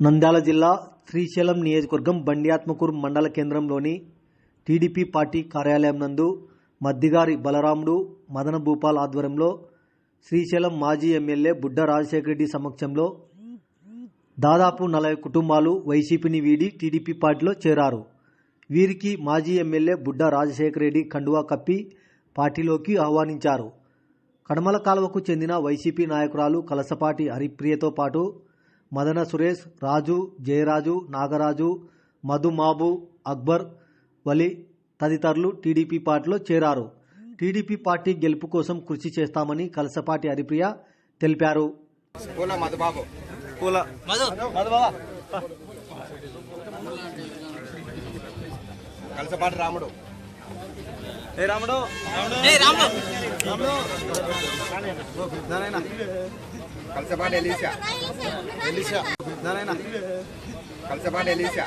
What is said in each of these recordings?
నంద్యాల జిల్లా శ్రీశైలం నియోజకవర్గం బండియాత్మకూరు మండల కేంద్రంలోని టీడీపీ పార్టీ కార్యాలయం నందు మద్దిగారి బలరాముడు మదన భూపాల్ ఆధ్వర్యంలో శ్రీశైలం మాజీ ఎమ్మెల్యే బుడ్డ రాజశేఖర రెడ్డి సమక్షంలో దాదాపు నలభై కుటుంబాలు వైసీపీని వీడి టీడీపీ పార్టీలో చేరారు. వీరికి మాజీ ఎమ్మెల్యే బుడ్డ రాజశేఖర రెడ్డి కండువా కప్పి పార్టీలోకి ఆహ్వానించారు. కడమల కాలువకు చెందిన వైసీపీ నాయకురాలు కలసపాటి హరిప్రియతో పాటు మదన సురేష్ రాజు జయరాజు నాగరాజు మధుమాబు అక్బర్ వలి తదితరులు టీడీపీ పార్టీలో చేరారు. టీడీపీ పార్టీ గెలుపు కోసం కృషి చేస్తామని కలసపాటి హరిప్రియ తెలిపారు. కలసపాటి రాముడు. ఏ రాముడు? ఏ రాముడు? దానైనా కలసపాటి ఎలీషా. ఎలిషా. దానైనా కలసపాటి ఎలీషా.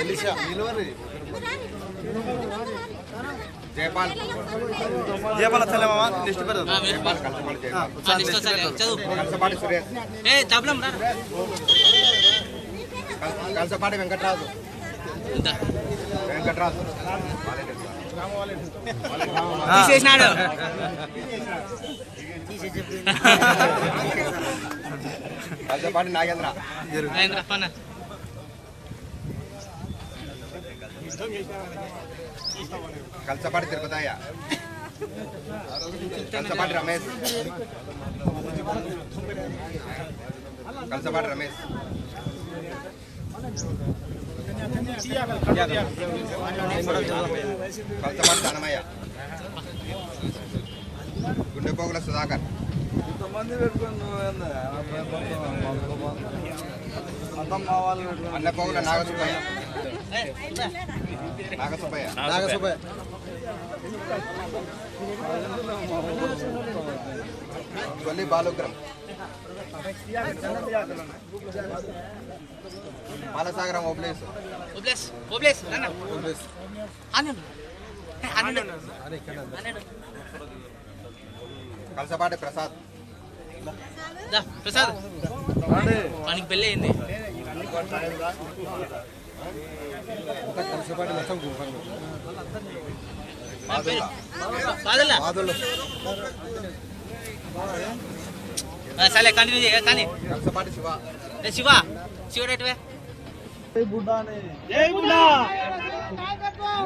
ఎలిషా. నిలువరి జయపాల్. జయపాల పెడదాం. జయపాల్ ఆ, నెక్స్ట్ చదువు. కలసపాటి సురేష్. ఏ తబలం రా. కలసపాటి. వెంకటరాజు. తీసేసినాడు. కలసపాటి నాగేంద్ర. మహేంద్ర పన్న. కలసపాటి తిరుపతయ్య. కలసపాటి రమేష్. కలసపాటి రమేష్. కలసపాటి గుండెపోగుల సుధాకర్ ఇంతమంది పెట్టుకుని అన్నపోగుల నాగసుబ్బయ్య నాగసుబ్బయ్య నాగసుబ్బయ్య గొల్లి బాలుగ్రం బాలసాగరం ఓబ్లేసు ఓబ్లేస్ ఓబ్లేస్ రన్న ఆనంద్. ఆనంద్. కలసపాటి ప్రసాద్. దా ప్రసాద్. వానికి పెళ్ళి అయింది. నా పేరు బాదుల్లా. ఆ, సరే కంటిన్యూ చేయ కానీ శివ. ఏ శివ ఎటువే నాయకత్వం